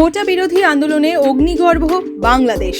কোটা বিরোধী আন্দোলনে অগ্নিগর্ভ বাংলাদেশ।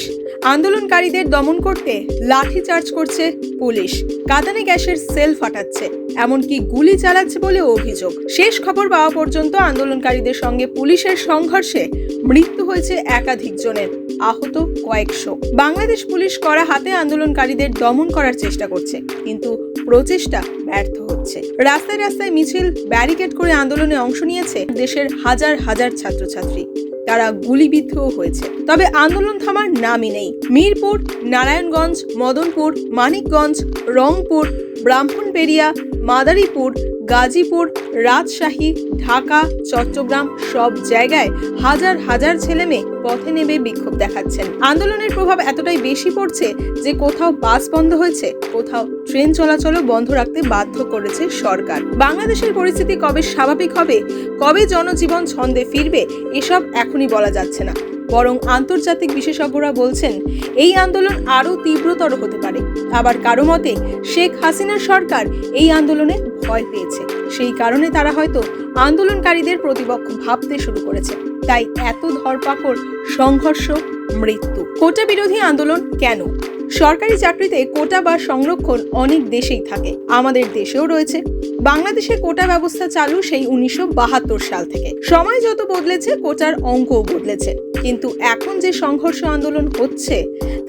আন্দোলনকারীদের দমন করতে লাঠি চার্জ করছে পুলিশ। কাঁদানে গ্যাসের সেল ফাটাচ্ছে, এমনকি গুলি চালাচ্ছে বলে অভিযোগ। শেষ খবর পাওয়া পর্যন্ত আন্দোলনকারীদের সঙ্গে পুলিশের সংঘর্ষে মৃত্যু হয়েছে একাধিক জনের, আহত কয়েকশো। বাংলাদেশ পুলিশ করা হাতে আন্দোলনকারীদের দমন করার চেষ্টা করছে, কিন্তু প্রচেষ্টা ব্যর্থ হচ্ছে। রাস্তায় রাস্তায় মিছিল, ব্যারিকেড করে আন্দোলনে অংশ নিয়েছে দেশের হাজার হাজার ছাত্রছাত্রী। তারা গুলিবিদ্ধও হয়েছে। তবে আন্দোলন থামার নামই নেই। মিরপুর, নারায়ণগঞ্জ, মদনপুর, মানিকগঞ্জ, রংপুর, ব্রাহ্মণবেড়িয়া, মাদারীপুর গাজীপুর, রাজশাহী, ঢাকা, চট্টগ্রাম সব জায়গায় হাজার হাজার ছেলে মেয়ে পথে নেমে বিক্ষোভ দেখাচ্ছেন। আন্দোলনের প্রভাব এতটাই বেশি পড়ছে যে কোথাও বাস বন্ধ হয়েছে, কোথাও ট্রেন চলাচলও বন্ধ রাখতে বাধ্য করেছে সরকার। বাংলাদেশের পরিস্থিতি কবে স্বাভাবিক হবে, কবে জনজীবন ছন্দে ফিরবে, এসব এখনই বলা যাচ্ছে না। বরং আন্তর্জাতিক বিশেষজ্ঞরা বলছেন, এই আন্দোলন আরও তীব্রতর হতে পারে। আবার কারও মতে, শেখ হাসিনার সরকার এই আন্দোলনে ভয় পেয়েছে। সেই কারণে তারা হয়তো আন্দোলনকারীদের প্রতিপক্ষ ভাবতে শুরু করেছে। তাই এত ধরপাকড়, সংঘর্ষ, মৃত্যু। কোটা বিরোধী আন্দোলন কেন? সরকারি চাকরিতে কোটা বা সংরক্ষণ অনেক দেশেই থাকে। আমাদের দেশেও রয়েছে। বাংলাদেশে কোটা ব্যবস্থা চালু সেই উনিশশো বাহাত্তর সাল থেকে। সময় যত বদলেছে, কোটার অঙ্কও বদলেছে। কিন্তু এখন যে সংঘর্ষ আন্দোলন হচ্ছে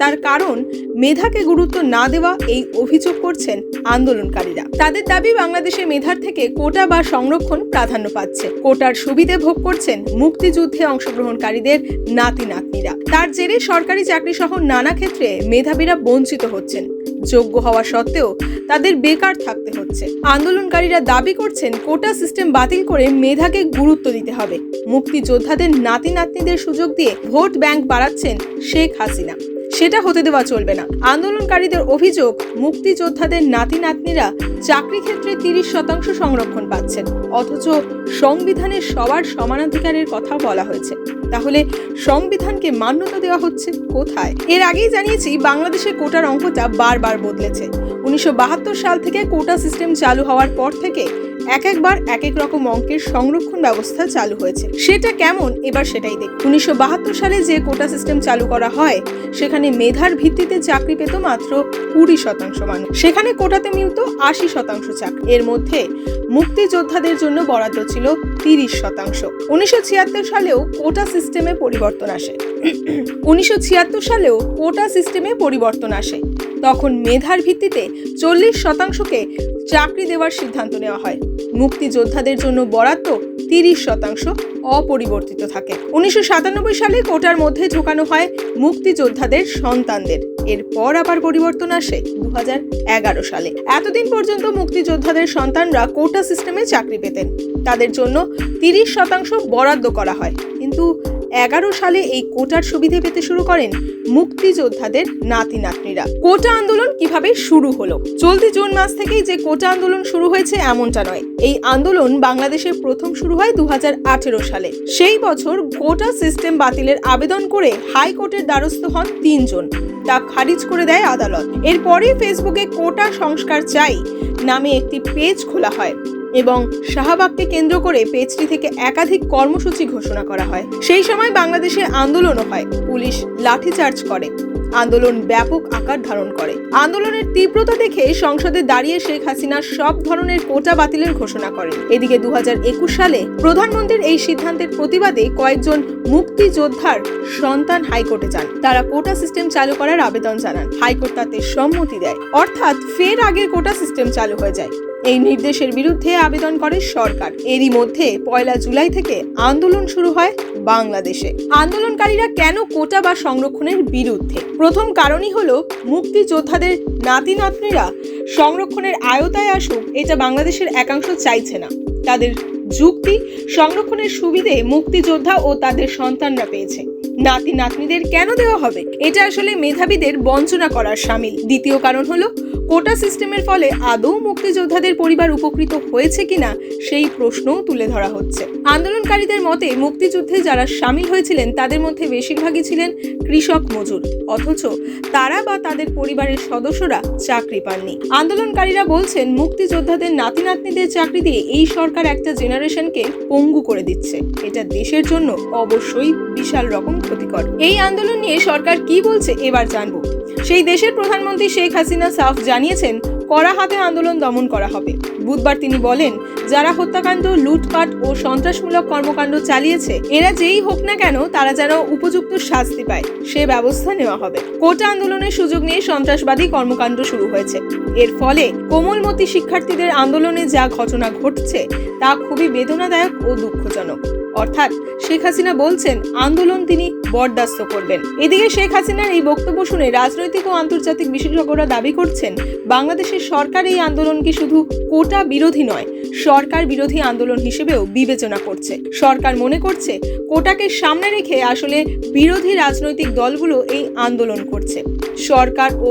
তার কারণ মেধাকে গুরুত্ব না দেওয়া এই অভিযোগ করছেন আন্দোলনকারীরা। তাদের দাবি বাংলাদেশে মেধার থেকে কোটা বা সংরক্ষণ প্রাধান্য পাচ্ছে। কোটার সুবিধে ভোগ করছেন মুক্তিযুদ্ধে অংশগ্রহণকারীদের নাতি নাতনিরা তার জেরে সরকারি চাকরি সহ নানা ক্ষেত্রে মেধাবীরা বঞ্চিত হচ্ছেন। যোগ্য হওয়া সত্ত্বেও তাদের বেকার থাকতে হচ্ছে। আন্দোলনকারীরা দাবি করছেন কোটা সিস্টেম বাতিল করে মেধাকে গুরুত্ব দিতে হবে। মুক্তিযোদ্ধাদের নাতি নাতনিদের সুযোগ দিয়ে ভোট ব্যাংক বাড়াচ্ছেন শেখ হাসিনা। সেটা হতে দেওয়া চলবে না। আন্দোলনকারীদের অভিযোগ, মুক্তিযোদ্ধাদের নাতি নাতনিরা চাকরি ক্ষেত্রে তিরিশ শতাংশ সংরক্ষণ পাচ্ছেন। অথচ সংবিধানে সবার সমানাধিকারের কথা বলা হয়েছে। তাহলে সংবিধানকে মান্যতা দেওয়া হচ্ছে কোথায়? এর আগেই জানিয়েছি বাংলাদেশের কোটার অঙ্কটা বারবার বদলেছে। উনিশশো বাহাত্তর সাল থেকে কোটা সিস্টেম চালু হওয়ার পর থেকে এক একবার এক এক রকম অঙ্কের সংরক্ষণ ব্যবস্থা চালু হয়েছে। সেটা কেমন? এবার সেটাই দেখ উনিশশো বাহাত্তর সালে যে কোটা সিস্টেম চালু করা হয়, সেখানে মেধার ভিত্তিতে চাকরি পেত মাত্র কুড়ি শতাংশ মানুষ। সেখানে কোটাতে মিলত আশি শতাংশ চাকরি। এর মধ্যে মুক্তিযোদ্ধাদের জন্য বরাদ্দ ছিল তিরিশ শতাংশ। উনিশশো ছিয়াত্তর সালেও কোটা সিস্টেমে পরিবর্তন আসে। উনিশশো ছিয়াত্তর সালেও কোটা সিস্টেমে পরিবর্তন আসে। তখন মেধার ভিত্তিতে চল্লিশ শতাংশকে চাকরি দেওয়ার সিদ্ধান্ত নেওয়া হয়। মুক্তিযোদ্ধাদের জন্য বরাদ্দ তিরিশ শতাংশ অপরিবর্তিত থাকে। উনিশশো সাতানব্বই সালে কোটার মধ্যে ঢোকানো হয় মুক্তিযোদ্ধাদের সন্তানদের। এরপর আবার পরিবর্তন আসে দু এগারো সালে। এতদিন পর্যন্ত মুক্তিযোদ্ধাদের সন্তানরা কোটা সিস্টেমে চাকরি পেতেন। তাদের জন্য তিরিশ শতাংশ বরাদ্দ করা হয়। কিন্তু এগারো সালে এই কোটার সুবিধে পেতে শুরু করেন মুক্তিযোদ্ধাদের নাতি নাতনিরা কোটা আন্দোলন কীভাবে শুরু হলো? চলতি জুন মাস থেকেই যে কোটা আন্দোলন শুরু হয়েছে এমনটা নয়। এই আন্দোলন বাংলাদেশে প্রথম শুরু হয় দু হাজার আঠেরো সালে। সেই বছর কোটা সিস্টেম বাতিলের আবেদন করে হাইকোর্টের দ্বারস্থ হন তিনজন। তা খারিজ করে দেয় আদালত। এরপরে ফেসবুকে কোটা সংস্কার চাই নামে একটি পেজ খোলা হয়। এবং শাহবাগকে কেন্দ্র করে পেজটি থেকে একাধিক কর্মসূচি ঘোষণা করা হয়। সেই সময় বাংলাদেশে আন্দোলনও হয়। পুলিশ লাঠিচার্জ করে। আন্দোলন ব্যাপক আকার ধারণ করে। আন্দোলনের তীব্রতা দেখে সংসদে দাঁড়িয়ে শেখ হাসিনা সব ধরনের কোটা বাতিলের ঘোষণা করেন। এদিকে দু হাজার একুশ সালে প্রধানমন্ত্রীর এই সিদ্ধান্তের প্রতিবাদে কয়েকজন মুক্তিযোদ্ধার সন্তান হাইকোর্টে যান। তারা কোটা সিস্টেম চালু করার আবেদন জানান। হাইকোর্ট তাতে সম্মতি দেয়। অর্থাৎ ফের আগে কোটা সিস্টেম চালু হয়ে যায়। এই নির্দেশের বিরুদ্ধে আবেদন করে সরকার। এরই মধ্যে পয়লা জুলাই থেকে আন্দোলন শুরু হয় বাংলাদেশে। আন্দোলনকারীরা কেন কোটা বা সংরক্ষণের বিরুদ্ধে? প্রথম কারণই হলো মুক্তিযোদ্ধাদের নাতি নাতনিরা সংরক্ষণের আয়তায় আসুক, এটা বাংলাদেশের একাংশ চাইছে না। তাদের যুক্তি, সংরক্ষণের সুবিধে মুক্তিযোদ্ধা ও তাদের সন্তানরা পেয়েছে। নাতি নাতনিদের কেন দেওয়া হবে? এটা আসলে মেধাবীদের বঞ্চনা করার সামিল। দ্বিতীয় কারণ হলো কোটা সিস্টেমের ফলে আদৌ মুক্তিযোদ্ধাদের পরিবার উপকৃত হয়েছে কিনা সেই প্রশ্নও তুলে ধরা হচ্ছে। আন্দোলনকারীদের মতে মুক্তিযুদ্ধে যারা সামিল হয়েছিলেন, তাদের মধ্যে বেশিরভাগই ছিলেন কৃষক মজুর। অথচ তারা বা তাদের পরিবারের সদস্যরা চাকরি পাননি। আন্দোলনকারীরা বলছেন, মুক্তিযোদ্ধাদের নাতি নাতনিদের চাকরি দিয়ে এই সরকার একটা জেনারেশনকে পঙ্গু করে দিচ্ছে। এটা দেশের জন্য অবশ্যই বিশাল রকম ক্ষতিকর। এই আন্দোলন নিয়ে সরকার কি বলছে, এবার জানব। সেই দেশের প্রধানমন্ত্রী শেখ হাসিনা সাফ জানিয়েছেন, কড়া হাতে আন্দোলন দমন করা হবে। বুধবার তিনি বলেন, যারা হত্যাকাণ্ড, লুটপাট ও সন্ত্রাসমূলক কর্মকাণ্ড চালিয়েছে, এরা যেই হোক না কেন, তারা যেন উপযুক্ত শাস্তি পায়, সে ব্যবস্থা নেওয়া হবে। কোটা আন্দোলনের সুযোগ নিয়ে সন্ত্রাসবাদী কর্মকাণ্ড শুরু হয়েছে। এর ফলে কোমলমতি শিক্ষার্থীদের আন্দোলনে যা ঘটনা ঘটছে, তা খুবই বেদনাদায়ক ও দুঃখজনক। অর্থাৎ শেখ হাসিনা বলছেন, আন্দোলন তিনি বরদাস্ত করবেন। এদিকে শেখ হাসিনার এই বক্তব্য শুনে রাজনৈতিক ও আন্তর্জাতিক বিশেষজ্ঞরা দাবি করছেন, বাংলাদেশের সরকার এই আন্দোলনকে শুধু কোটা বিরোধী নয়, সরকার বিরোধী আন্দোলন হিসেবেও বিবেচনা করছে। সরকার মনে করছে, কোটাকে সামনে রেখে আসলে বিরোধী রাজনৈতিক দলগুলো এই আন্দোলন করছে। সরকার ও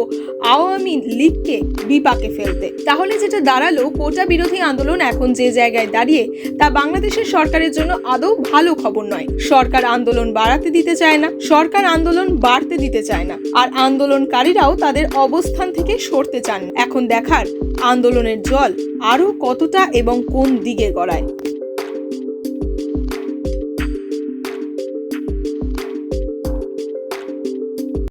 আওয়ামী লীগকে বিপাকে ফেলতে। তাহলে যেটা দাঁড়াল, কোটা বিরোধী আন্দোলন এখন যে জায়গায় দাঁড়িয়ে, তা বাংলাদেশের সরকারের জন্য আদৌ ভালো খবর নয়। সরকার আন্দোলন বাড়াতে দিতে চায় না, সরকার আন্দোলন বাড়তে দিতে চায় না, আর আন্দোলনকারীরাও তাদের অবস্থান থেকে সরতে চান। এখন দেখার আন্দোলনের জল আরও কতটা এবং কোন দিকে গড়ায়